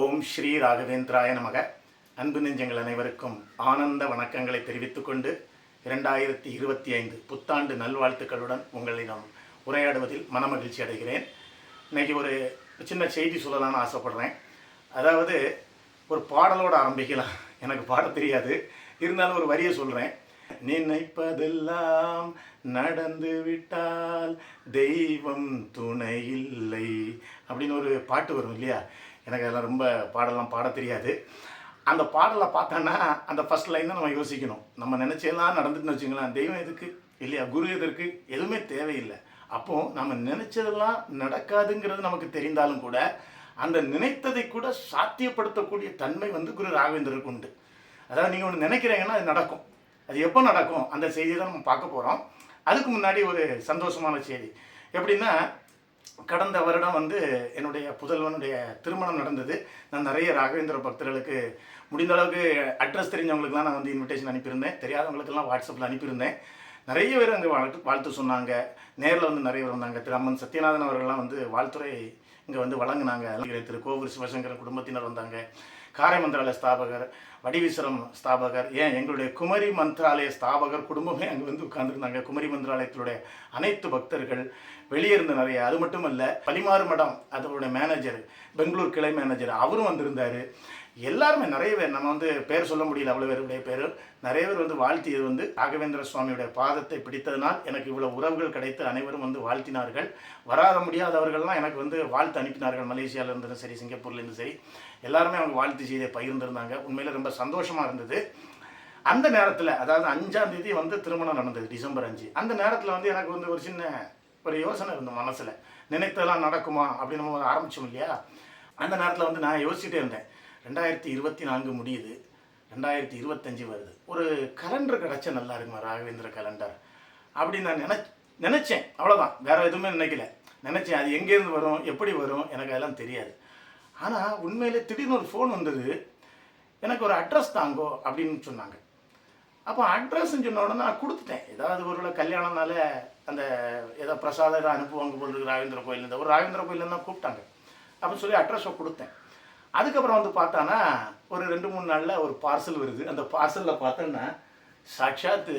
ஓம் ஸ்ரீ ராகவேந்திராய நமக. அன்பு நெஞ்சங்கள் அனைவருக்கும் ஆனந்த வணக்கங்களை தெரிவித்துக் கொண்டு இரண்டாயிரத்தி இருபத்தி ஐந்து புத்தாண்டு நல்வாழ்த்துக்களுடன் உங்களிடம் உரையாடுவதில் மனமகிழ்ச்சி அடைகிறேன். இன்னைக்கு ஒரு சின்ன செய்தி சொல்லலாம்னு ஆசைப்படுறேன். அதாவது ஒரு பாடலோடு ஆரம்பிக்கலாம். எனக்கு பாட தெரியாது. இருந்தாலும் ஒரு வரியை சொல்கிறேன் நினைப்பதெல்லாம் நடந்து விட்டால் தெய்வம் துணை இல்லை அப்படின்னு ஒரு பாட்டு வரும் இல்லையா? எனக்கு அதெல்லாம் ரொம்ப பாடலாம் பாட தெரியாது. அந்த பாடலை பார்த்தோன்னா அந்த ஃபர்ஸ்ட் லைன் தான் நம்ம யோசிக்கணும். நம்ம நினச்செல்லாம் நடந்துட்டுன்னு வச்சுங்களேன் தெய்வம் எதுக்கு? இல்லையா? குரு எதற்கு? எதுவுமே தேவையில்லை. அப்போது நம்ம நினச்சதெல்லாம் நடக்காதுங்கிறது நமக்கு தெரிந்தாலும் கூட அந்த நினைத்ததை கூட சாத்தியப்படுத்தக்கூடிய தன்மை வந்து குரு ராகவேந்தருக்கு உண்டு. அதாவது நீங்கள் ஒன்று நினைக்கிறீங்கன்னா அது நடக்கும். அது எப்போ நடக்கும்? அந்த செய்தியை தான் நம்ம பார்க்க போகிறோம் அதுக்கு முன்னாடி ஒரு சந்தோஷமான செய்தி. எப்படின்னா கடந்த வருடம் வந்து என்னுடைய புதல்வனுடைய திருமணம் நடந்தது. நான் நிறைய ராகவேந்திர பக்தர்களுக்கு முடிந்த அளவுக்கு அட்ரஸ் தெரிஞ்சவங்களுக்குலாம் நான் வந்து இன்விடேஷன் அனுப்பியிருந்தேன். தெரியாதவங்களுக்கெல்லாம் வாட்ஸ்அப்பில் அனுப்பியிருந்தேன். நிறைய பேர் அங்கே வாழ்த்து வாழ்த்து சொன்னாங்க. நேரில் வந்து நிறைய பேர் வந்தாங்க. திரு அம்மன் சத்யநாதன் அவர்கள்லாம் வந்து வாழ்த்துறை இங்கே வந்து வழங்கினாங்க. திரு கோவில் சிவசங்கர் குடும்பத்தினர் வந்தாங்க. காரை மந்திராலய ஸ்தாபகர் வடிவிஸ்வரம் ஸ்தாபகர் ஏன் எங்களுடைய குமரி மந்திராலய ஸ்தாபகர் குடும்பமே அங்கே வந்து உட்கார்ந்துருந்தாங்க. குமரி மந்திராலயத்தினுடைய அனைத்து பக்தர்கள் வெளியே இருந்த நிறைய அது மட்டும் இல்லை பலிமாறு மடம் அதனுடைய மேனேஜர் பெங்களூர் கிளை மேனேஜர் அவரும் வந்திருந்தார். எல்லாருமே நிறைய பேர் நம்ம வந்து பேர் சொல்ல முடியல அவ்வளோ பேருடைய பேர் நிறைய பேர் வந்து வாழ்த்தியது வந்து ராகவேந்திர சுவாமியுடைய பாதத்தை பிடித்ததனால் எனக்கு இவ்வளோ உறவுகள் கிடைத்து அனைவரும் வந்து வாழ்த்தினார்கள். வராத முடியாதவர்கள்லாம் எனக்கு வந்து வாழ்த்து அனுப்பினார்கள். மலேசியாவில் இருந்தும் சரி சிங்கப்பூர்லேருந்து சரி. எல்லாருமே அவங்க வாழ்த்து செய்தியை பகிர்ந்திருந்தாங்க. உண்மையில் ரொம்ப சந்தோஷமாக இருந்தது. அந்த நேரத்தில் அதாவது அஞ்சாம் தேதி வந்து திருமணம் நடந்தது டிசம்பர் அஞ்சு. அந்த நேரத்தில் வந்து எனக்கு வந்து ஒரு சின்ன ஒரு யோசனை இருந்தது மனசில். நினைத்ததெல்லாம் நடக்குமா அப்படின்னு நம்ம ஆரம்பித்தோம் இல்லையா? அந்த நேரத்தில் வந்து நான் யோசிச்சுட்டே இருந்தேன். ரெண்டாயிரத்தி இருபத்தி நான்கு முடியுது. ரெண்டாயிரத்தி இருபத்தஞ்சி வருது. ஒரு கலண்டர் கிடச்சா நல்லா இருக்குமா ராகவேந்திர கலண்டர் அப்படின்னு நான் நினை நினச்சேன். அவ்வளோதான் வேற எதுவுமே நினைக்கல. நினச்சேன் அது எங்கேருந்து வரும் எப்படி வரும் எனக்கு அதெல்லாம் தெரியாது. ஆனால் உண்மையிலே திடீர்னு ஒரு ஃபோன் வந்தது. எனக்கு ஒரு அட்ரஸ் தாங்கோ அப்படின்னு சொன்னாங்க. அப்போ அட்ரஸ்ன்னு சொன்ன உடனே நான் கொடுத்துட்டேன். ஏதாவது ஒரு கல்யாணம்னால அந்த ஏதோ பிரசாதம் ஏதோ அனுப்புவாங்க போல் இருக்கு ராகவேந்திர கோயிலேருந்து ஒரு ராகவேந்திர கோயிலேருந்து தான் கூப்பிட்டாங்க. அப்படின்னு சொல்லி அட்ரஸை கொடுத்தேன். அதுக்கப்புறம் வந்து பார்த்தானா ஒரு ரெண்டு மூணு நாளில் ஒரு பார்சல் வருது. அந்த பார்சலில் பார்த்தோன்னா சாட்சாத்து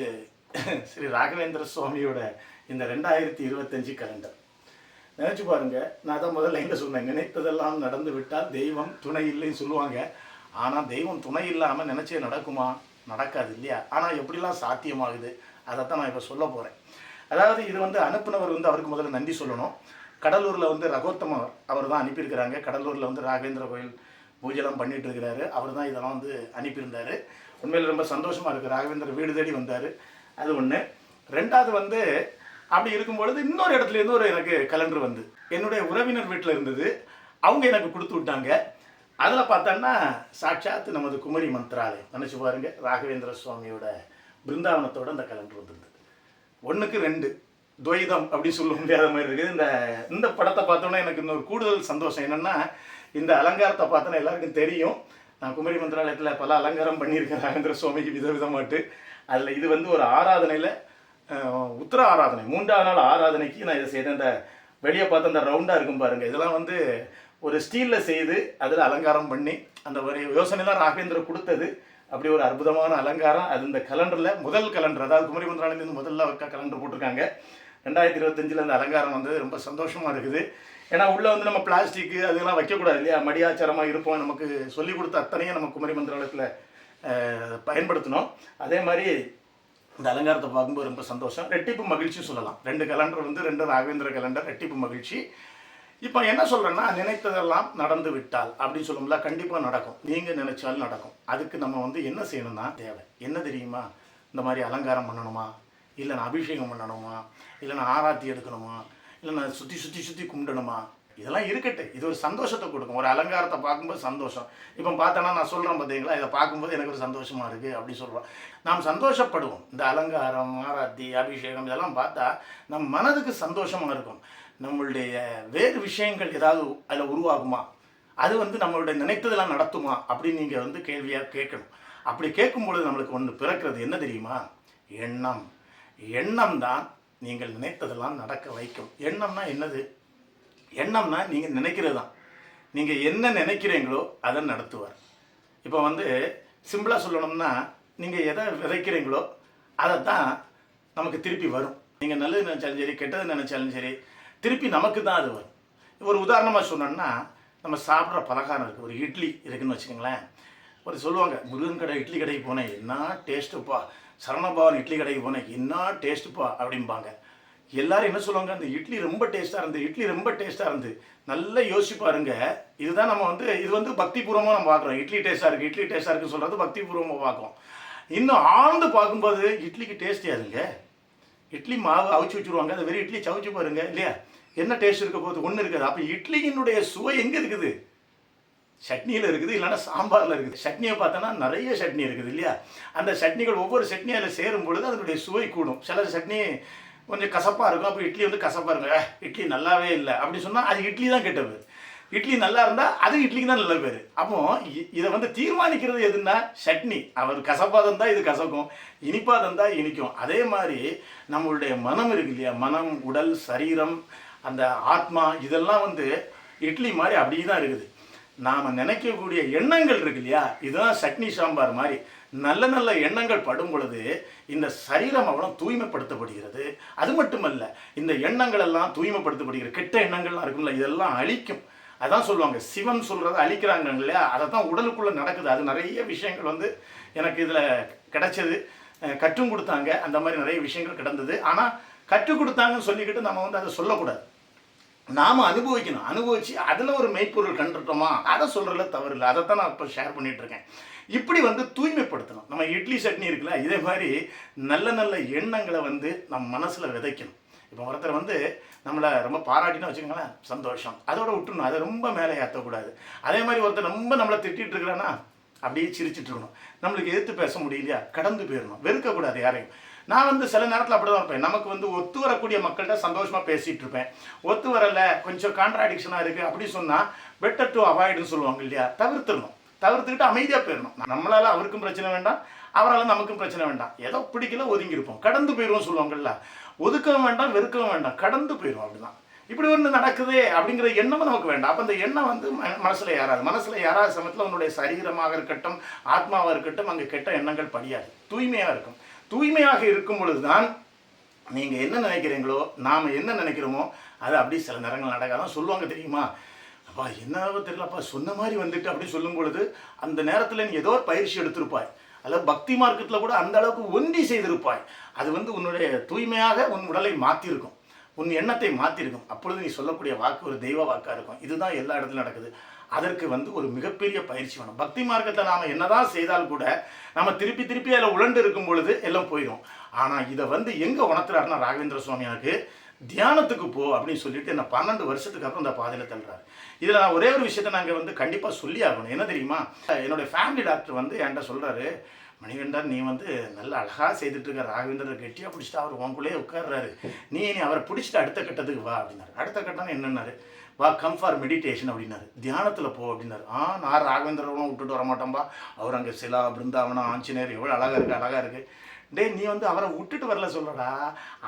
ஸ்ரீ ராகவேந்திர சுவாமியோட இந்த ரெண்டாயிரத்தி இருபத்தஞ்சு கலண்டர் நினச்சி பாருங்க நான் தான் முதல்ல எங்கே சொன்னேன் நினைத்ததெல்லாம் நடந்து விட்டால் தெய்வம் துணை இல்லைன்னு சொல்லுவாங்க. ஆனால் தெய்வம் துணை இல்லாமல் நினச்சே நடக்குமா? நடக்காது இல்லையா? ஆனால் எப்படிலாம் சாத்தியமாகுது? அதைத்தான் நான் இப்போ சொல்ல போகிறேன் அதாவது இது வந்து அனுப்புனவர் வந்து அவருக்கு முதல்ல நன்றி சொல்லணும். கடலூரில் வந்து ரகோத்தமர் அவர் தான் அனுப்பியிருக்கிறாங்க. கடலூரில் வந்து ராகவேந்திர கோயில் பூஜைலாம் பண்ணிட்டு இருக்கிறாரு. அவர் தான் இதெல்லாம் வந்து அனுப்பியிருந்தார். உண்மையில் ரொம்ப சந்தோஷமாக இருக்குது ராகவேந்திர வீடு தேடி வந்தார். அது ஒன்று ரெண்டாவது வந்து அப்படி இருக்கும் பொழுது இன்னொரு இடத்துல இருந்து ஒரு எனக்கு கலண்டர் வந்து. என்னுடைய உறவினர் வீட்டில் இருந்தது. அவங்க எனக்கு கொடுத்து விட்டாங்க. அதில் பார்த்தோன்னா சாட்சாத் நமது குமரி மந்திராலயம். நினச்சி பாருங்க ராகவேந்திர சுவாமியோட பிருந்தாவனத்தோட அந்த கலண்டர் வந்திருந்தது. ஒன்றுக்கு ரெண்டு. துவைதம் அப்படின்னு சொல்ல முடியாத மாதிரி இருக்குது. இந்த இந்த படத்தை பார்த்தோன்னா எனக்கு இன்னொரு கூடுதல் சந்தோஷம் என்னென்னா இந்த அலங்காரத்தை பார்த்தோன்னா எல்லாருக்கும் தெரியும். நான் குமரி மந்திராலயத்தில் பல அலங்காரம் பண்ணியிருக்கேன் ராகேந்திர சுவாமிக்கு விதவிதமாட்டு. அதில் இது வந்து ஒரு ஆராதனையில் உத்தர ஆராதனை மூன்றாவது நாள் ஆராதனைக்கு நான் இதை செய்தேன். இந்த வெளியே பார்த்து அந்த ரவுண்டாக இருக்கும் பாருங்கள் இதெல்லாம் வந்து ஒரு ஸ்டீலில் செய்து அதில் அலங்காரம் பண்ணி அந்த ஒரு யோசனை தான் ராகவேந்திர கொடுத்தது. அப்படி ஒரு அற்புதமான அலங்காரம். அது இந்த கலண்டரில் முதல் கலண்டர். அதாவது குமரி மந்திராலயம் முதல்ல ஒருக்கா கலண்டர் போட்டிருக்காங்க. ரெண்டாயிரத்தி இருபத்தஞ்சில் அந்த அலங்காரம் வந்து ரொம்ப சந்தோஷமாக இருக்குது. ஏன்னா உள்ளே வந்து நம்ம பிளாஸ்டிக்கு அதெல்லாம் வைக்கக்கூடாது இல்லையா? மடியாச்சாரமாக இருப்போம். நமக்கு சொல்லிக் கொடுத்த அத்தனையும் நம்ம குமரி மந்திராலயத்தில் பயன்படுத்தணும் அதே மாதிரி இந்த அலங்காரத்தை பார்க்கும்போது ரொம்ப சந்தோஷம். ரெட்டிப்பு மகிழ்ச்சி சொல்லலாம். ரெண்டு கலண்டர் வந்து ரெண்டு ராகவேந்திர கலண்டர் ரெட்டிப்பு மகிழ்ச்சி. இப்போ என்ன சொல்கிறேன்னா நினைத்ததெல்லாம் நடந்து விட்டால் அப்படின்னு சொல்லும்போது கண்டிப்பாக நடக்கும். நீங்கள் நினைச்சாலும் நடக்கும். அதுக்கு நம்ம வந்து என்ன செய்யணும்னா தேவை. என்ன தெரியுமா? இந்த மாதிரி அலங்காரம் பண்ணணுமா? இல்லை நான் அபிஷேகம் பண்ணணுமா? இல்லை நான் ஆராத்தி எடுக்கணுமா? இல்லை நான் சுற்றி சுற்றி சுற்றி கும்பிடணுமா? இதெல்லாம் இருக்கட்டும். இது ஒரு சந்தோஷத்தை கொடுக்கும். ஒரு அலங்காரத்தை பார்க்கும்போது சந்தோஷம். இப்போ பார்த்தோன்னா நான் சொல்கிறேன் பார்த்தீங்களா இதை பார்க்கும்போது எனக்கு ஒரு சந்தோஷமாக இருக்குது அப்படின்னு சொல்கிறோம் நாம் சந்தோஷப்படுவோம். இந்த அலங்காரம் ஆராத்தி அபிஷேகம் இதெல்லாம் பார்த்தா நம் மனதுக்கு சந்தோஷமாக இருக்கும். நம்மளுடைய வேறு விஷயங்கள் ஏதாவது அதில் உருவாகுமா? அது வந்து நம்மளுடைய நினைத்ததெல்லாம் நடத்துமா? அப்படின்னு நீங்கள் வந்து கேள்வியாக கேட்கணும். அப்படி கேட்கும் பொழுது நம்மளுக்கு ஒன்று பிறக்கிறது என்ன தெரியுமா? எண்ணம். எண்ணம் தான் நீங்கள் நினைத்ததெல்லாம் நடக்க வைக்கும். எண்ணம்னா என்னது? எண்ணம்னா நீங்கள் நினைக்கிறது தான் நீங்கள் என்ன நினைக்கிறீங்களோ அதை நடத்துவார். இப்போ வந்து சிம்பிளாக சொல்லணும்னா நீங்கள் எதை விதைக்கிறீங்களோ அதை தான் நமக்கு திருப்பி வரும். நீங்கள் நல்லது நினச்சாலும் சரி கெட்டது நினச்சாலும் சரி திருப்பி நமக்கு தான் அது வரும். ஒரு உதாரணமாக சொன்னோன்னா நம்ம சாப்பிட்ற பலகாரம் இருக்குது ஒரு இட்லி இருக்குன்னு வச்சுக்கோங்களேன். ஒரு சொல்லுவாங்க முருகன் கடை இட்லி கடைக்கு போனேன் என்ன டேஸ்ட்டுப்பா சரணபவன் இட்லி கடைக்கு போனேன் என்ன டேஸ்ட்டுப்பா அப்படிம்பாங்க. எல்லாரும் என்ன சொல்லுவாங்க அந்த இட்லி ரொம்ப டேஸ்ட்டாக இருந்து இட்லி ரொம்ப டேஸ்ட்டாக இருந்து. நல்லா யோசிச்சு பாருங்க. இதுதான் நம்ம வந்து இது வந்து பக்திபூர்வமாக நம்ம பார்க்குறோம். இட்லி டேஸ்ட்டாக இருக்குது இட்லி டேஸ்ட்டாக இருக்குன்னு சொல்கிறது பக்திபூர்வமாக பார்க்குறோம். இன்னும் ஆழ்ந்து பார்க்கும்போது இட்லிக்கு டேஸ்ட் இருங்க இட்லி மாவு அவிச்சு வச்சுருவாங்க. அதை வெறும் இட்லி சவிச்சு பாருங்க. இல்லையா? என்ன டேஸ்ட் இருக்க போகுது? ஒன்றும் இருக்காது. அப்போ இட்லியினுடைய சுவை எங்கே இருக்குது? சட்னியில் இருக்குது இல்லைன்னா சாம்பாரில் இருக்குது. சட்னியை பார்த்தோன்னா நிறைய சட்னி இருக்குது இல்லையா? அந்த சட்னிகள் ஒவ்வொரு சட்னி அதில் சேரும் பொழுது அதனுடைய சுவை கூடும். சில சட்னி கொஞ்சம் கசப்பாக இருக்கும். அப்போ இட்லி வந்து கசப்பாக இருக்கும். இட்லி நல்லாவே இல்லை. அப்படி சொன்னால் அது இட்லி தான் கெட்டது. இட்லி நல்லா இருந்தால் அது இட்லிக்கு தான் நல்ல பேர். அப்போ இ- இதை வந்து தீர்மானிக்கிறது எதுன்னா சட்னி. அவர் கசப்பாக தந்தால் இது கசக்கும் இனிப்பாக தந்தால் இனிக்கும். அதே மாதிரி நம்மளுடைய மனம் இருக்கு இல்லையா? மனம் உடல் சரீரம் அந்த ஆத்மா இதெல்லாம் வந்து இட்லி மாதிரி அப்படியே தான் இருக்குது. நாம் நினைக்கக்கூடிய எண்ணங்கள் இருக்கு இல்லையா? இதுதான் சட்னி சாம்பார் மாதிரி. நல்ல நல்ல எண்ணங்கள் படும் பொழுது இந்த சரீரம் அவ்வளோ தூய்மைப்படுத்தப்படுகிறது. அது மட்டுமல்ல இந்த எண்ணங்கள் எல்லாம் தூய்மைப்படுத்தப்படுகிறது கெட்ட எண்ணங்கள்லாம் இருக்கும்ல இதெல்லாம் அழிக்கும். அதான் சொல்லுவாங்க சிவன் சொல்கிறத அழிக்கிறாங்க இல்லையா? அதை தான் உடலுக்குள்ளே நடக்குது. அது நிறைய விஷயங்கள் வந்து எனக்கு இதில் கிடைச்சது. கற்றும் கொடுத்தாங்க. அந்த மாதிரி நிறைய விஷயங்கள் கிடந்தது. ஆனால் கற்றுக் கொடுத்தாங்கன்னு சொல்லிக்கிட்டு நம்ம வந்து அதை சொல்லக்கூடாது. நாம் அனுபவிக்கணும். அனுபவிச்சு அதில் ஒரு மெய்ப்பொருள் கண்டுட்டோமா? அதை சொல்கிறதுல தவறு இல்லை. அதை தான் நான் இப்போ ஷேர் பண்ணிகிட்ருக்கேன் இப்படி வந்து தூய்மைப்படுத்தணும். நம்ம இட்லி சட்னி இருக்குல்ல இதே மாதிரி நல்ல நல்ல எண்ணங்களை வந்து நம்ம மனசில் விதைக்கணும். இப்போ ஒருத்தர் வந்து நம்மளை ரொம்ப பாராட்டினா வச்சுக்கோங்களேன் சந்தோஷம். அதோட விட்டுணும் அதை ரொம்ப மேலே ஏற்றக்கூடாது. அதே மாதிரி ஒருத்தர் ரொம்ப நம்மளை திட்டிகிட்டு இருக்கிறான்னா அப்படியே சிரிச்சிட்டு இருக்கணும். நம்மளுக்கு எதிர்த்து பேச முடியலையா? கடந்து போயிடணும். வெறுக்கக்கூடாது யாரையும். நான் வந்து சில நேரத்தில் அப்படி தான் இருப்பேன். நமக்கு வந்து ஒத்து வரக்கூடிய மக்கள்கிட்ட சந்தோஷமாக பேசிகிட்டு இருப்பேன். ஒத்து வரல கொஞ்சம் கான்ட்ராடிக்ஷனாக இருக்குது அப்படி சொன்னால் பெட்டர் டு அவாய்டுன்னு சொல்லுவாங்க இல்லையா? தவிர்த்துடணும். தவிர்த்துக்கிட்டு அமைதியாக போயிடணும். நம்மளால் அவருக்கும் பிரச்சனை வேண்டாம் அவரால் நமக்கும் பிரச்சனை வேண்டாம். ஏதோ பிடிக்கல ஒதுங்கியிருப்போம். கடந்து போயிடுவோம் சொல்லுவாங்கல்ல. ஒதுக்கவும் வேண்டாம் வெறுக்கவும் வேண்டாம். கடந்து போயிடும் அப்படிதான். இப்படி ஒன்று நடக்குதே அப்படிங்கிற எண்ணமும் நமக்கு வேண்டாம். அப்போ அந்த எண்ணம் வந்து ம- ஏறாது. மனசில் ஏறாத சமயத்தில் உன்னுடைய சரீரமாக இருக்கட்டும் ஆத்மாவாக இருக்கட்டும் அங்கே கெட்ட எண்ணங்கள் படியாது. தூய்மையாக இருக்கும். தூய்மையாக இருக்கும் பொழுதுதான் நீங்கள் என்ன நினைக்கிறீங்களோ நாம் என்ன நினைக்கிறோமோ அது அப்படி சில நேரங்கள் நடக்காதான் சொல்லுவாங்க தெரியுமா? அப்பா என்னவோ தெரியலப்பா சொன்ன மாதிரி வந்துட்டு அப்படி சொல்லும் பொழுது அந்த நேரத்தில் நீ ஏதோ ஒரு பயிற்சி எடுத்திருப்பாய். அல்லது பக்தி மார்க்கத்தில் கூட அந்த அளவுக்கு ஒன்றி செய்திருப்பாய். அது வந்து உன்னுடைய தூய்மையாக உன் உடலை மாற்றிருக்கும் உன் எண்ணத்தை மாற்றிருக்கும் அப்பொழுது நீ சொல்லக்கூடிய வாக்கு ஒரு தெய்வ வாக்காக இருக்கும். இதுதான் எல்லா இடத்துலையும் நடக்குது. அதற்கு வந்து ஒரு மிகப்பெரிய பயிற்சி வேணும். பக்தி மார்க்கத்தை நாம் என்னதான் செய்தால் கூட நம்ம திருப்பி திருப்பி அதில் உழண்டு இருக்கும் பொழுது எல்லாம் போயிடும் ஆனால் இதை வந்து எங்கே உணர்த்துறாருன்னா ராகவேந்திர சுவாமி எனக்கு. தியானத்துக்கு போ அப்படின்னு சொல்லிட்டு என்ன பன்னெண்டு வருஷத்துக்கு அப்புறம் இந்த பாதையில் தள்ளுறாரு. இதில் நான் ஒரே ஒரு விஷயத்தை நாங்கள் வந்து கண்டிப்பாக சொல்லி ஆகணும். என்ன தெரியுமா? என்னுடைய ஃபேமிலி டாக்டர் வந்து என்கிட்ட சொல்கிறாரு மணிகண்டர் நீ வந்து நல்ல அழகாக செய்துட்டு இருக்க. ராகவேந்திரர் கெட்டியாக பிடிச்சிட்டு அவர் உனக்குள்ளேயே உட்கார்றாரு. நீ நீ அவரை பிடிச்சிட்டு அடுத்த கட்டத்துக்கு வா அப்படின்னாரு. அடுத்த கட்டம் என்னன்னாரு? வா கம் ஃபார் மெடிடேஷன் அப்படின்னாரு. தியானத்தில் போ அப்படின்னாரு. ஆ நான் ராகவேந்திரவனும் விட்டுட்டு வர மாட்டோம்பா அவர் அங்கே சிலா பிருந்தாவனம் ஆஞ்சநேயர் எவ்வளோ அழகாக இருக்குது அழகாக இருக்குது டேய் நீ வந்து அவரை விட்டுட்டு வரல சொல்லடா.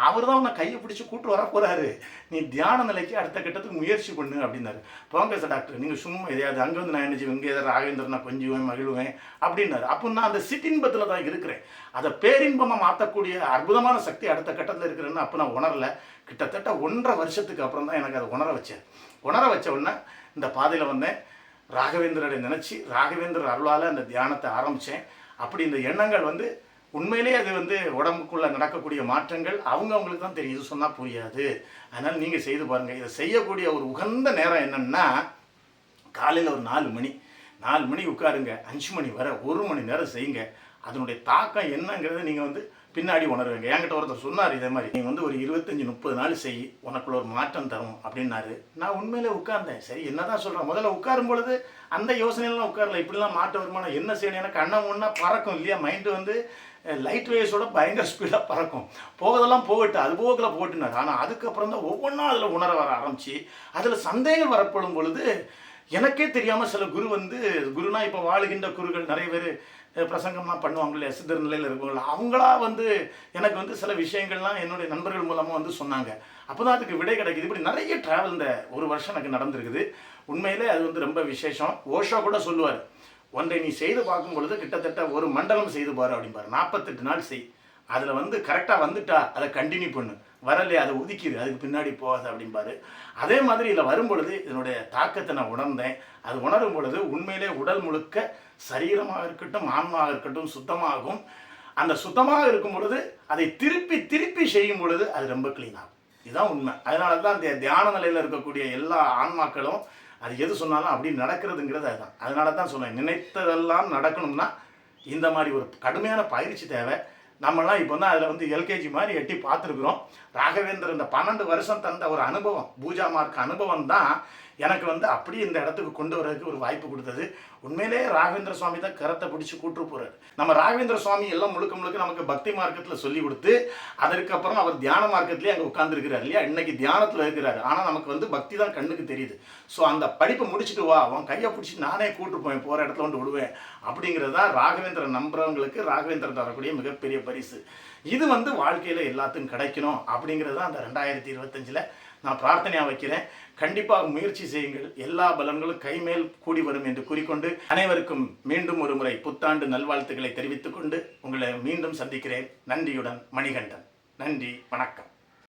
அவர் தான் உன்னை கையை பிடிச்சி கூட்டு வர போறாரு. நீ தியான நிலைக்கு அடுத்த கட்டத்துக்கு முயற்சி பண்ணு அப்படின்னாரு. போங்க சார் டாக்டர். நீங்கள் சும்மா எதையாவது அங்கே வந்து நான் என்ன செய்வேன் இங்கே எதாவது ராகவேந்திரன் நான் கொஞ்சுவேன் மகிழ்வேன் அப்படின்னாரு. அப்போ நான் அந்த சிற்றின்பத்தில் தான் இருக்கிறேன். அதை பேரின்பமாக மாற்றக்கூடிய அற்புதமான சக்தி அடுத்த கட்டத்தில் இருக்கிறேன்னு அப்போ நான் உணரல. கிட்டத்தட்ட ஒன்றரை வருஷத்துக்கு அப்புறம் தான் எனக்கு அதை உணர வச்சேன். உணர வச்ச உடனே இந்த பாதையில் வந்தேன். ராகவேந்திரரை நினச்சி ராகவேந்திரர் அருளால் அந்த தியானத்தை ஆரம்பித்தேன் அப்படி இந்த எண்ணங்கள் வந்து உண்மையிலேயே அது வந்து உடம்புக்குள்ளே நடக்கக்கூடிய மாற்றங்கள் அவங்க அவங்களுக்கு தான் தெரியும். இது சொன்னால் புரியாது. அதனால் நீங்கள் செய்து பாருங்கள் இதை செய்யக்கூடிய ஒரு உகந்த நேரம் என்னன்னா காலையில் ஒரு நாலு மணி. நாலு மணி உட்காருங்க. அஞ்சு மணி வரை ஒரு மணி நேரம் செய்யுங்க. அதனுடைய தாக்கம் என்னங்கிறத நீங்கள் வந்து பின்னாடி உணருவீங்க. என்கிட்ட ஒருத்தர் சொன்னார் இதே மாதிரி நீங்கள் வந்து ஒரு இருபத்தஞ்சி முப்பது நாள் செய். உனக்குள்ள ஒரு மாற்றம் தரும் அப்படின்னாரு. நான் உண்மையிலே உட்கார்ந்தேன். சரி என்ன தான் சொல்கிறேன் முதல்ல உட்காரும் பொழுது அந்த யோசனையெல்லாம் உட்காரல. இப்படிலாம் மாற்ற வருமானம் என்ன செய்யணும்? எனக்கு அண்ணன் ஒன்றா பறக்கும் இல்லையா? மைண்டு வந்து லைட் வேஸோட பயங்கர ஸ்பீடாக பறக்கும். போகதெல்லாம் போகட்டு அது போகல போட்டுனார். ஆனால் அதுக்கப்புறம் தான் ஒவ்வொன்றா அதில் உணர வர ஆரம்பிச்சு அதில் சந்தேகம் வரப்படும் பொழுது எனக்கே தெரியாமல் சில குரு வந்து குருனா இப்போ வாழுகின்ற குருகள் நிறைய பேர் பிரசங்கம்லாம் பண்ணுவாங்க இல்லையா? சித்தர் நிலையில் இருக்கவங்கள. அவங்களா வந்து எனக்கு வந்து சில விஷயங்கள்லாம் என்னுடைய நண்பர்கள் மூலமாக வந்து சொன்னாங்க. அப்போ தான் அதுக்கு விடை கிடைக்குது. இப்படி நிறைய ட்ராவல் இந்த ஒரு வருஷம் எனக்கு நடந்திருக்குது. உண்மையிலே அது வந்து ரொம்ப விசேஷம். ஓஷோ கூட சொல்லுவார். ஒன்றை நீ செய்து பார்க்கும் பொழுது கிட்டத்தட்ட ஒரு மண்டலம் செய்து பாரு அப்படிம்பாரு. நாற்பத்தெட்டு நாள் செய். அதில் வந்து கரெக்டாக வந்துட்டா அதை கண்டினியூ பண்ணு. வரலையே அதை ஒதுக்கிடு அதுக்கு பின்னாடி போகாது அப்படிம்பாரு. அதே மாதிரி இதில் வரும்பொழுது இதனுடைய தாக்கத்தை நான் உணர்ந்தேன். அது உணரும் பொழுது உண்மையிலே உடல் முழுக்க சரீரமாக இருக்கட்டும் ஆன்மாவாக இருக்கட்டும் சுத்தமாகும். அந்த சுத்தமாக இருக்கும் பொழுது அதை திருப்பி திருப்பி செய்யும் பொழுது அது ரொம்ப க்ளீன் ஆகும். இதுதான் உண்மை. அதனால தான் தியான நிலையில் இருக்கக்கூடிய எல்லா ஆன்மாக்களும் அது எது சொன்னாலும் அப்படி நடக்கிறதுங்கிறது அதுதான். அதனால தான் சொன்னேன் நினைத்ததெல்லாம் நடக்கணும்னா இந்த மாதிரி ஒரு கடுமையான பயிற்சி தேவை. நம்மலாம் இப்போ தான் அதில் வந்து எல்கேஜி மாதிரி எட்டி பார்த்துருக்குறோம். ராகவேந்தர் இந்த பன்னெண்டு வருஷம் தந்த ஒரு அனுபவம் பூஜா மார்க் அனுபவம் தான் எனக்கு வந்து அப்படியே இந்த இடத்துக்கு கொண்டு வரதுக்கு ஒரு வாய்ப்பு கொடுத்தது. உண்மையிலே ராகவேந்திர சுவாமி தான் கரத்தை பிடிச்சி கூட்டு போறாரு. நம்ம ராகவேந்திர சுவாமி எல்லாம் முழுக்க முழுக்க நமக்கு பக்தி மார்க்கத்தில் சொல்லி கொடுத்து அதற்கப்புறம் அவர் தியான மார்க்கத்திலே அங்கே உட்காந்துருக்கிறார் இல்லையா? இன்னைக்கு தியானத்தில் இருக்கிறாரு. ஆனால் நமக்கு வந்து பக்தி தான் கண்ணுக்கு தெரியுது. ஸோ அந்த படிப்பை முடிச்சுட்டு வா அவன் கையை பிடிச்சி நானே கூட்டு போவேன் போகிற இடத்துல வந்து விடுவேன் அப்படிங்கிறது தான் ராகவேந்திரன் நம்புறவங்களுக்கு ராகவேந்திரன் தரக்கூடிய மிகப்பெரிய பரிசு. இது வந்து வாழ்க்கையில் எல்லாத்துக்கும் கிடைக்கணும் அப்படி அப்படிங்கிறது தான் அந்த ரெண்டாயிரத்தி இருபத்தஞ்சில் நான் பிரார்த்தனையாக வைக்கிறேன். கண்டிப்பாக முயற்சி செய்யுங்கள். எல்லா பலன்களும் கைமேல் கூடி வரும் என்று கூறிக்கொண்டு அனைவருக்கும் மீண்டும் ஒரு முறை புத்தாண்டு நல்வாழ்த்துக்களை தெரிவித்துக்கொண்டு உங்களை மீண்டும் சந்திக்கிறேன். நன்றியுடன் மணிகண்டன். நன்றி. வணக்கம்.